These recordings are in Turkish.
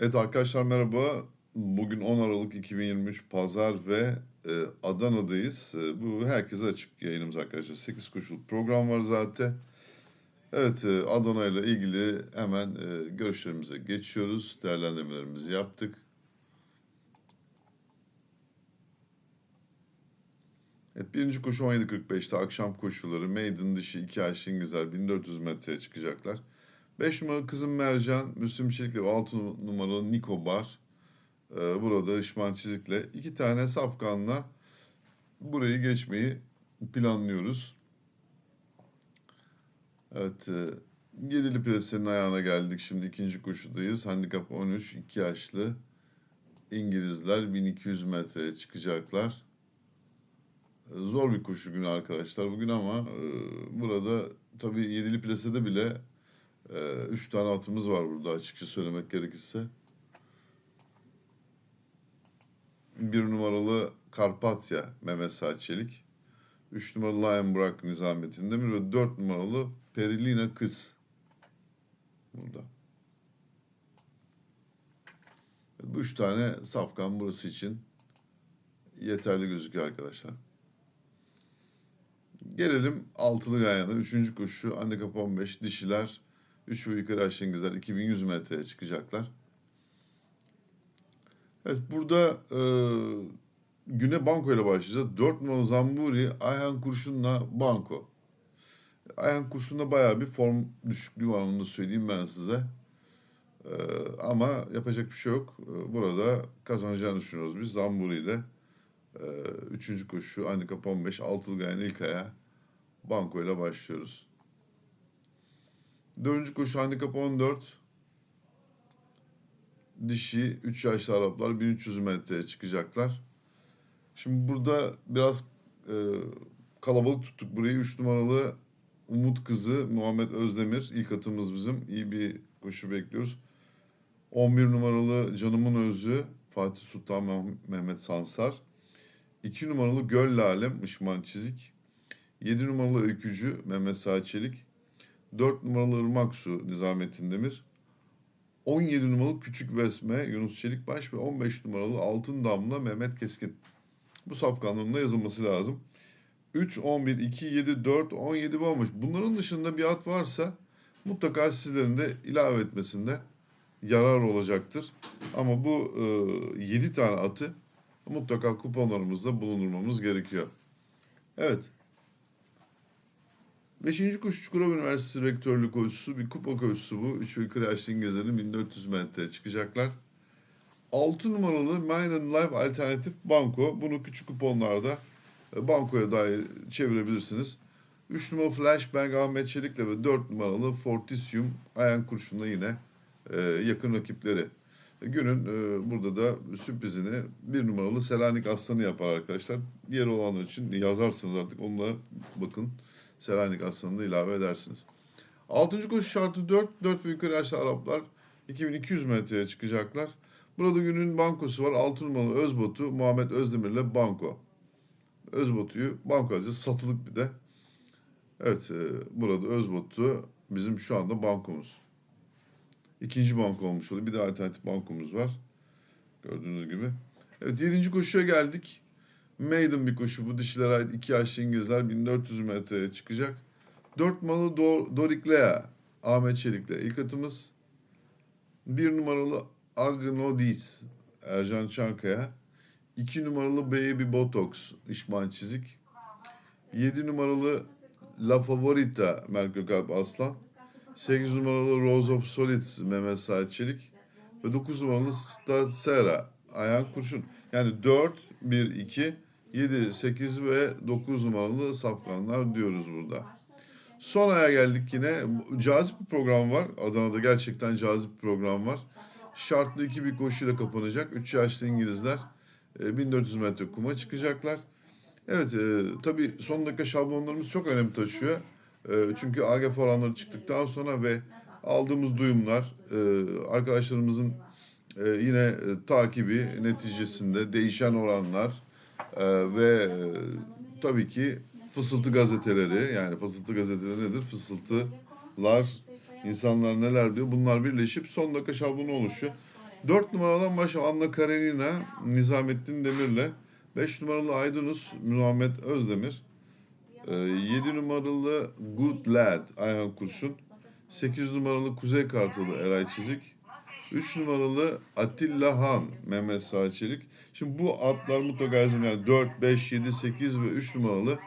Evet arkadaşlar merhaba. Bugün 10 Aralık 2023 Pazar ve e, Adana'dayız. E, bu herkese açık yayınımız arkadaşlar. 8 koşuluk program var zaten. Evet e, Adana ile ilgili hemen e, görüşlerimize geçiyoruz. Değerlendirmelerimizi yaptık. Evet, birinci koşu 17.45'te akşam koşuları Maiden dişi 2 Ayşe İngilizler 1400 metreye çıkacaklar. 5 numaralı Kızım Mercan, Müslüm Çelik'le ve 6 numaralı Niko Bar. Ee, burada Işman Çizik'le iki tane safkanla burayı geçmeyi planlıyoruz. Evet, e, Yedili Prese'nin ayağına geldik. Şimdi ikinci koşudayız. Handikap 13, 2 yaşlı İngilizler 1200 metreye çıkacaklar. E, Zor bir koşu günü arkadaşlar bugün ama e, burada tabii yedili plasede bile ee, üç tane atımız var burada açıkça söylemek gerekirse. Bir numaralı Karpatya Mehmet Saat. Üç numaralı Lion Burak Nizamettin Demir ve dört numaralı Perilina Kız. Burada. Bu üç tane safkan burası için yeterli gözüküyor arkadaşlar. Gelelim altılı gayana. Üçüncü koşu handikap 15 dişiler 3 ve yukarı aşağı İngilizler 2100 metreye çıkacaklar. Evet burada e, güne banko ile başlayacağız. 4 numaralı Zamburi Ayhan Kurşun'la banko. Ayhan Kurşun'da bayağı bir form düşüklüğü var onu söyleyeyim ben size. E, ama yapacak bir şey yok. E, burada kazanacağını düşünüyoruz biz Zamburi ile. E, üçüncü koşu handikap 15 altılı gayen ilk aya banko ile başlıyoruz. Dördüncü koşu handikap 14. Dişi 3 yaşlı Araplar 1300 metreye çıkacaklar. Şimdi burada biraz e, kalabalık tuttuk burayı. 3 numaralı Umut Kızı Muhammed Özdemir. ilk atımız bizim. İyi bir koşu bekliyoruz. 11 numaralı Canımın Özü Fatih Sultan Mehmet Sansar. 2 numaralı Göl Lalem Işman Çizik. 7 numaralı Öykücü Mehmet Sağçelik. 4 numaralı Irmak Su Nizamettin Demir. 17 numaralı Küçük Vesme Yunus Çelikbaş ve 15 numaralı Altın Damla Mehmet Keskin. Bu safkanlığında yazılması lazım. 3, 11, 2, 7, 4, 17 olmuş. Bunların dışında bir at varsa mutlaka sizlerin de ilave etmesinde yarar olacaktır. Ama bu e, 7 tane atı mutlaka kuponlarımızda bulundurmamız gerekiyor. Evet. Beşinci koşu Çukurova Üniversitesi Rektörlük koşusu bir kupa koşusu bu. Üç yukarı yaşlı İngilizlerin 1400 metreye çıkacaklar. 6 numaralı Maiden Life Alternatif Banko. Bunu küçük kuponlarda e, bankoya dair çevirebilirsiniz. 3 numaralı Flashbang Ahmet Çelik'le ve 4 numaralı Fortisium Ayan Kurşun'la yine e, yakın rakipleri. E, günün e, burada da sürprizini bir numaralı Selanik Aslanı yapar arkadaşlar. Diğer olanlar için yazarsınız artık onunla bakın. Selanik Aslanı'nı ilave edersiniz. Altıncı koşu şartı 4. 4 ve yukarı yaşlı Araplar 2200 metreye çıkacaklar. Burada günün bankosu var. 6 numaralı Özbatu Muhammed Özdemir ile banko. Özbatu'yu banko alacağız. Satılık bir de. Evet e, burada Özbatu bizim şu anda bankomuz. İkinci banko olmuş oluyor. Bir de alternatif bankomuz var. Gördüğünüz gibi. Evet yedinci koşuya geldik. Maiden bir koşu bu dişilere ait iki yaşlı İngilizler 1400 metreye çıkacak. Dört numaralı Do Doriklea Ahmet Çelik'le ilk atımız. Bir numaralı Agnodis Ercan Çankaya. iki numaralı Baby Botox İşman Çizik. Yedi numaralı La Favorita Merkür Kalp Aslan. Sekiz numaralı Rose of Solids Mehmet Saat Çelik. Ve dokuz numaralı Statsera Ayhan Kurşun. Yani 4, 1, 2, 7, 8 ve 9 numaralı safkanlar diyoruz burada. Son aya geldik yine. Cazip bir program var. Adana'da gerçekten cazip bir program var. Şartlı iki bir koşuyla kapanacak. 3 yaşlı İngilizler 1400 metre kuma çıkacaklar. Evet e, tabii son dakika şablonlarımız çok önem taşıyor. E, çünkü AGF oranları çıktıktan sonra ve aldığımız duyumlar e, arkadaşlarımızın e, yine e, takibi neticesinde değişen oranlar e, ve e, tabii ki fısıltı gazeteleri yani fısıltı gazeteleri nedir? Fısıltılar insanlar neler diyor bunlar birleşip son dakika şablonu oluşuyor. 4 numaradan baş Anna Karenina, Nizamettin Demir'le. 5 numaralı Aydınus, Muhammed Özdemir. 7 numaralı Good Lad, Ayhan Kurşun. 8 numaralı Kuzey Kartalı, Eray Çizik. 3 numaralı Atilla Han, Mehmet Sağ Çelik. Şimdi bu atlar mutlaka yazın yani 4, 5, 7, 8 ve 3 numaralı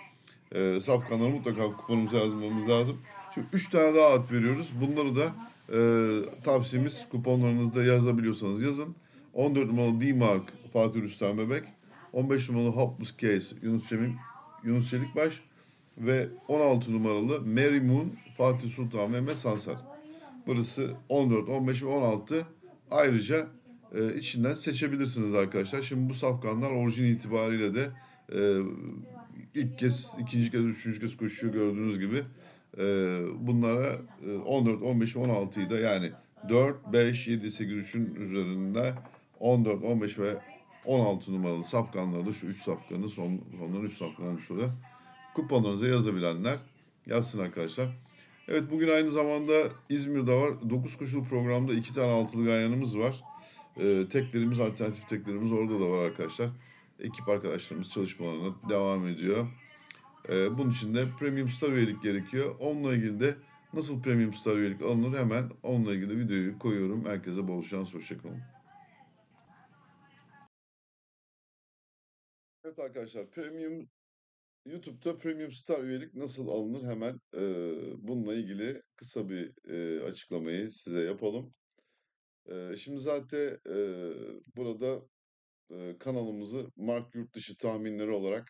e, safkanları mutlaka kuponumuza yazmamız lazım. Şimdi 3 tane daha at veriyoruz. Bunları da e, tavsiyemiz kuponlarınızda yazabiliyorsanız yazın. 14 numaralı D-Mark Fatih Rüstem Bebek. 15 numaralı Hopeless Case Yunus Cemil, Yunus Çelikbaş. Ve 16 numaralı Mary Moon Fatih Sultan Mehmet Sansar. Burası 14, 15 ve 16. Ayrıca e, içinden seçebilirsiniz arkadaşlar. Şimdi bu safkanlar orijin itibariyle de e, ilk kez, ikinci kez, üçüncü kez koşuyor gördüğünüz gibi. E, bunlara e, 14, 15 ve 16'yı da yani 4, 5, 7, 8, 3'ün üzerinde 14, 15 ve 16 numaralı safkanları şu 3 safkanı son, sonların 3 safkan olmuş oluyor. Kuponlarınıza yazabilenler yazsın arkadaşlar. Evet bugün aynı zamanda İzmir'de var. 9 koşulu programda 2 tane altılı ganyanımız var. Ee, teklerimiz, alternatif teklerimiz orada da var arkadaşlar. Ekip arkadaşlarımız çalışmalarına devam ediyor. Ee, bunun için de Premium Star üyelik gerekiyor. Onunla ilgili de nasıl Premium Star üyelik alınır hemen onunla ilgili videoyu koyuyorum. Herkese bol şans, hoşçakalın. Evet arkadaşlar Premium YouTube'da Premium Star üyelik nasıl alınır hemen e, bununla ilgili kısa bir e, açıklamayı size yapalım. E, şimdi zaten e, burada e, kanalımızı Mark Yurtdışı tahminleri olarak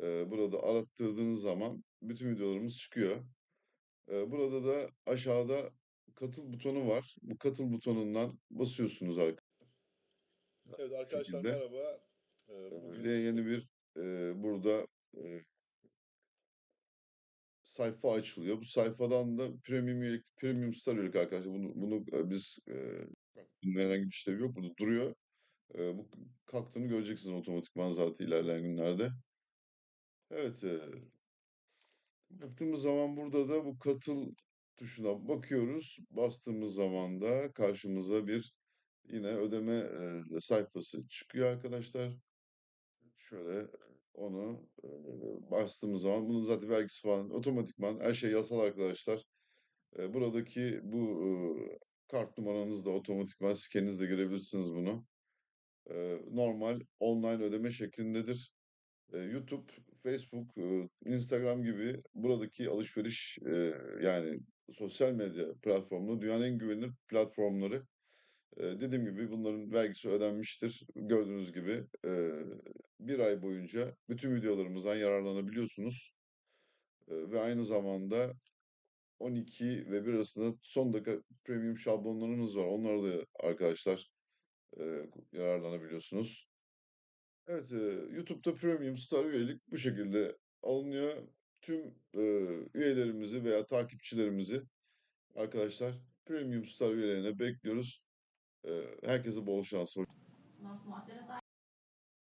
e, burada arattırdığınız zaman bütün videolarımız çıkıyor. E, burada da aşağıda katıl butonu var. Bu katıl butonundan basıyorsunuz arkadaşlar. Evet arkadaşlar merhaba. Ee, Bugün yeni bir e, burada sayfa açılıyor. Bu sayfadan da premium üyelik, premium star üyelik arkadaşlar. Bunu, bunu biz e, bunun herhangi bir işlevi yok. Burada duruyor. E, bu kalktığını göreceksiniz otomatikman zaten ilerleyen günlerde. Evet. E, baktığımız zaman burada da bu katıl tuşuna bakıyoruz. Bastığımız zaman da karşımıza bir yine ödeme e, sayfası çıkıyor arkadaşlar. Şöyle onu bastığımız zaman bunun zaten vergisi falan otomatikman her şey yasal arkadaşlar. Buradaki bu e, kart numaranızı da otomatikman skeninizle girebilirsiniz bunu. E, normal online ödeme şeklindedir. YouTube, Facebook, Instagram gibi buradaki alışveriş yani sosyal medya platformları dünyanın en güvenilir platformları. Dediğim gibi bunların vergisi ödenmiştir. Gördüğünüz gibi bir ay boyunca bütün videolarımızdan yararlanabiliyorsunuz. Ve aynı zamanda 12 ve 1 arasında son dakika premium şablonlarımız var. Onları da arkadaşlar yararlanabiliyorsunuz. Evet, YouTube'da Premium Star üyelik bu şekilde alınıyor. Tüm üyelerimizi veya takipçilerimizi arkadaşlar Premium Star üyelerine bekliyoruz. Herkese bol şans.